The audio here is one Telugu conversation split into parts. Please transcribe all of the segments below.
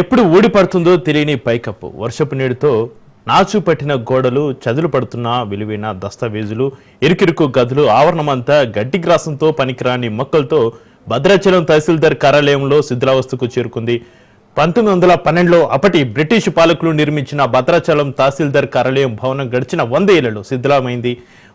ఎప్పుడు ఊడిపడుతుందో తెలియని పైకప్పు. వర్షపు నీటితో నాచు పట్టిన గోడలు చదులు పడుతున్న విలువైన దస్తావేజులు ఇరుకిరుకు గదులు ఆవరణమంతా గడ్డి గ్రాసంతో పనికిరాని మొక్కలతో భద్రాచలం తహసీల్దార్ కార్యాలయంలో శిథిలావస్థకు చేరుకుంది. పంతొమ్మిది వందల పన్నెండులో అప్పటి బ్రిటిష్ పాలకులు నిర్మించిన భద్రాచలం తహసీల్దార్ కార్యాలయం భవనం గడిచిన వంద ఏళ్ళలో శిథిలమైంది.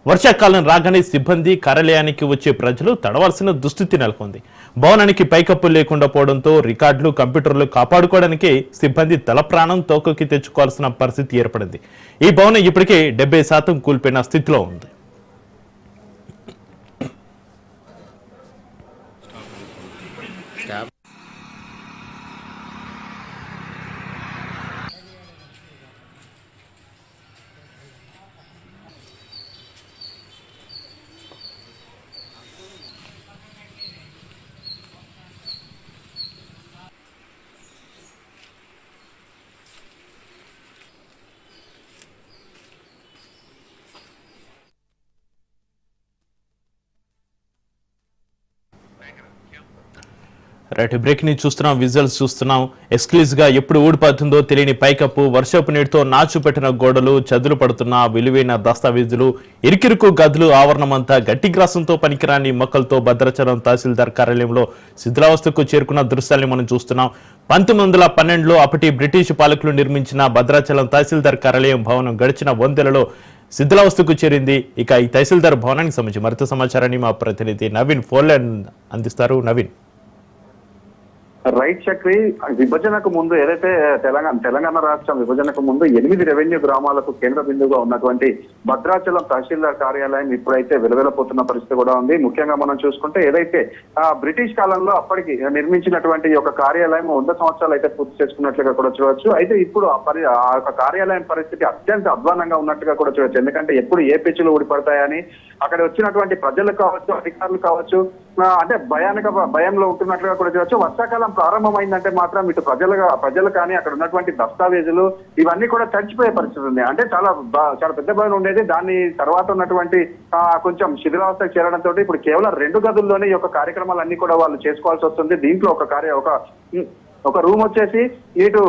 వర్షాకాలం రాగానే సిబ్బంది కార్యాలయానికి వచ్చే ప్రజలు తడవలసిన దుస్థితి నెలకొంది. భవనానికి పైకప్పు లేకుండా పోవడంతో రికార్డులు కంప్యూటర్లు కాపాడుకోవడానికి సిబ్బంది తల ప్రాణం తోకకి తెచ్చుకోవాల్సిన పరిస్థితి ఏర్పడింది. ఈ భవనం ఇప్పటికే డెబ్బై శాతం కూల్పోయిన స్థితిలో ఉంది. రైట్ బ్రేక్ని చూస్తున్నాం విజువల్స్ చూస్తున్నాం. ఎక్స్క్లూజ్గా ఎప్పుడు ఊడిపోతుందో తెలియని పైకప్పు వర్షపు నీటితో నాచు పెట్టిన గోడలు చదులు పడుతున్న విలువైన దస్తావేజులు ఇరికిరుకు గదులు ఆవరణమంతా గట్టి గ్రాసంతో పనికిరాని మొక్కలతో భద్రాచలం తహసీల్దార్ కార్యాలయంలో శిథిలావస్థకు చేరుకున్న దృశ్యాల్ని మనం చూస్తున్నాం. పంతొమ్మిది వందల పన్నెండులో అప్పటి బ్రిటిష్ పాలకులు నిర్మించిన భద్రాచలం తహసీల్దార్ కార్యాలయం భవనం గడిచిన వందెలలో శిథిలావస్థకు చేరింది. ఇక ఈ తహసీల్దార్ భవనానికి సంబంధించి మరింత సమాచారాన్ని మా ప్రతినిధి నవీన్ ఫోన్లైన్ అందిస్తారు. నవీన్. రైట్ చక్రి విభజనకు ముందు ఏదైతే తెలంగాణ తెలంగాణ రాష్ట్రం విభజనకు ముందు ఎనిమిది రెవెన్యూ గ్రామాలకు కేంద్ర బిందువుగా ఉన్నటువంటి భద్రాచలం తహసీల్దార్ కార్యాలయం ఇప్పుడైతే వెలువెలపోతున్న పరిస్థితి కూడా ఉంది. ముఖ్యంగా మనం చూసుకుంటే ఏదైతే ఆ బ్రిటిష్ కాలంలో అప్పటికి నిర్మించినటువంటి ఒక యొక్క కార్యాలయం వంద సంవత్సరాలు అయితే పూర్తి చేసుకున్నట్లుగా కూడా చూడవచ్చు అయితే ఇప్పుడు ఆ పరి ఆ యొక్క కార్యాలయం పరిస్థితి అత్యంత అధ్వానంగా ఉన్నట్టుగా కూడా చూడవచ్చు ఎందుకంటే ఎప్పుడు ఏ పిచ్చులు ఊడిపడతాయని అక్కడ వచ్చినటువంటి ప్రజలు కావచ్చు అధికారులు కావచ్చు అంటే భయానక భయంలో ఉంటున్నట్లుగా కూడా చూడవచ్చు వర్షాకాలం ప్రారంభమైందంటే మాత్రం ఇటు ప్రజలుగా ప్రజలు కానీ అక్కడ ఉన్నటువంటి దస్తావేజులు ఇవన్నీ కూడా చచ్చిపోయే పరిస్థితి ఉంది. అంటే చాలా చాలా పెద్ద భయం ఉండేది. దాని తర్వాత ఉన్నటువంటి కొంచెం శిథిలావస్థకు చేరడంతో ఇప్పుడు కేవలం రెండు గదుల్లోనే ఈ యొక్క కార్యక్రమాలన్నీ కూడా వాళ్ళు చేసుకోవాల్సి వస్తుంది. దీంట్లో ఒక కార్య ఒక ఒక రూమ్ వచ్చేసి ఇటు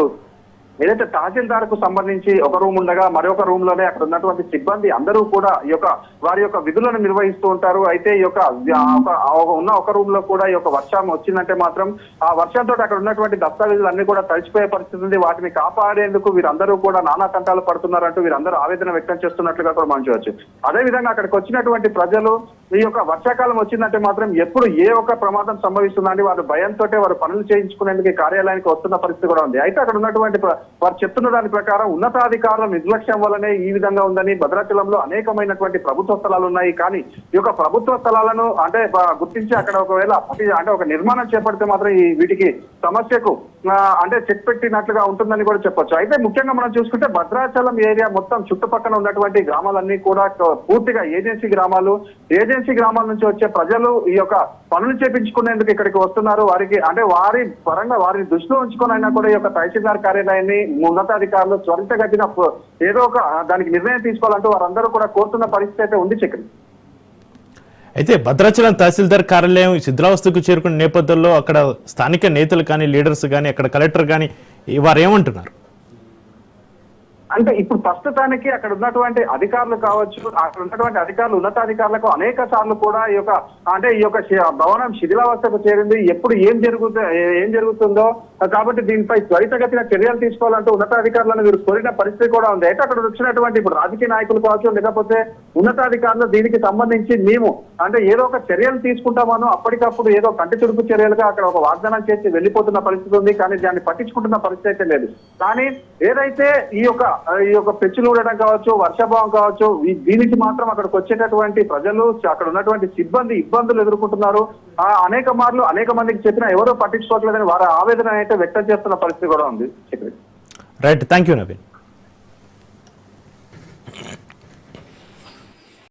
ఏదైతే తహసీల్దార్కు సంబంధించి ఒక రూమ్ ఉండగా మరొక రూమ్లోనే అక్కడ ఉన్నటువంటి సిబ్బంది అందరూ కూడా ఈ యొక్క వారి యొక్క విధులను నిర్వహిస్తూ ఉంటారు. అయితే ఈ యొక్క ఒక- ఉన్న ఒక రూమ్లో కూడా ఈ యొక్క వర్షం వచ్చిందంటే మాత్రం ఆ వర్షంతో అక్కడ ఉన్నటువంటి దస్తావేజులు అన్ని కూడా తడిచిపోయే పరిస్థితి ఉంది. వాటిని కాపాడేందుకు వీరందరూ కూడా నానా తంటాలు పడుతున్నారంటూ వీరందరూ ఆవేదన వ్యక్తం చేస్తున్నట్లుగా కూడా మనం చూడవచ్చు అదే విధంగా అక్కడికి వచ్చినటువంటి ప్రజలు ఈ యొక్క వర్షాకాలం వచ్చిందంటే మాత్రం ఎప్పుడు ఏ ఒక్క ప్రమాదం సంభవిస్తుందండి వారు భయంతో వారు పనులు చేయించుకునేందుకు కార్యాలయానికి వస్తున్న పరిస్థితి కూడా ఉంది. అయితే అక్కడ ఉన్నటువంటి ప్ర- వారు చెప్తున్న దాని ప్రకారం ఉన్నతాధికారుల నిర్లక్ష్యం వల్లనే ఈ విధంగా ఉందని భద్రాచలంలో అనేకమైనటువంటి ప్రభుత్వ స్థలాలు ఉన్నాయి. కానీ ఈ యొక్క ప్రభుత్వ స్థలాలను అంటే గుర్తించి అక్కడ ఒకవేళ అప్పటి- అంటే ఒక నిర్మాణం చేపడితే మాత్రం ఈ వీటికి సమస్యకు అంటే చెక్ పెట్టినట్లుగా ఉంటుందని కూడా చెప్పొచ్చు. అయితే ముఖ్యంగా మనం చూసుకుంటే భద్రాచలం ఏరియా మొత్తం చుట్టుపక్కల ఉన్నటువంటి గ్రామాలన్నీ కూడా పూర్తిగా ఏజెన్సీ గ్రామాలు ఏజెన్సీ గ్రామాల నుంచి వచ్చే ప్రజలు ఈ యొక్క పనులు చేపించుకునేందుకు ఇక్కడికి వస్తున్నారు. వారికి అంటే వారి పరంగా వారిని దృష్టిలో ఉంచుకొని అయినా కూడా ఈ యొక్క తహసీల్దార్ కార్యాలయాన్ని ఉన్నతాధికారులు త్వరితగతిన ఏదో ఒక దానికి నిర్ణయం తీసుకోవాలంటూ వారందరూ కూడా కోరుతున్న పరిస్థితి అయితే ఉంది చక్రి. అయితే భద్రాచలం తహసీల్దార్ కార్యాలయం శిథిలావస్థకు చేరుకున్న నేపథ్యంలో అక్కడ స్థానిక నేతలు కానీ లీడర్స్ కానీ అక్కడ కలెక్టర్ కానీ వారు ఏమంటున్నారు? అంటే ఇప్పుడు ప్రస్తుతానికి అక్కడ ఉన్నటువంటి అధికారులు కావచ్చు అక్కడ ఉన్నటువంటి అధికారులు ఉన్నతాధికారులకు అనేక సార్లు కూడా ఈ యొక్క అంటే ఈ యొక్క శి- భవనం శిథిలావస్థకు చేరింది. ఎప్పుడు ఏం జరుగుతుందో ఏం జరుగుతుందో కాబట్టి దీనిపై త్వరితగతిన చర్యలు తీసుకోవాలంటూ ఉన్నతాధికారులను వీరు కోరిన పరిస్థితి కూడా ఉంది. అయితే అక్కడ వచ్చినటువంటి ఇప్పుడు రాజకీయ నాయకులు కావచ్చు లేకపోతే ఉన్నతాధికారులు దీనికి సంబంధించి మేము అంటే ఏదో ఒక చర్యలు తీసుకుంటామనో అప్పటికప్పుడు ఏదో కంటి తుడుపు చర్యలుగా అక్కడ ఒక వాగ్దానం చేసి వెళ్ళిపోతున్న పరిస్థితి ఉంది. కానీ దాన్ని పట్టించుకుంటున్న పరిస్థితి అయితే లేదు. కానీ ఏదైతే ఈ యొక్క ఈ యొక్క పెచ్చులు ఊడటం కావచ్చు వర్షాభావం కావచ్చు దీనికి మాత్రం అక్కడికి వచ్చేటటువంటి ప్రజలు అక్కడ ఉన్నటువంటి సిబ్బంది ఇబ్బందులు ఎదుర్కొంటున్నారు. ఆ అనేక మార్లు అనేక మందికి చెప్పినా ఎవరో పట్టించుకోవట్లేదని వారి ఆవేదన అయితే వ్యక్తం చేస్తున్న పరిస్థితి కూడా ఉంది రైట్ థ్యాంక్ యూ నవీన్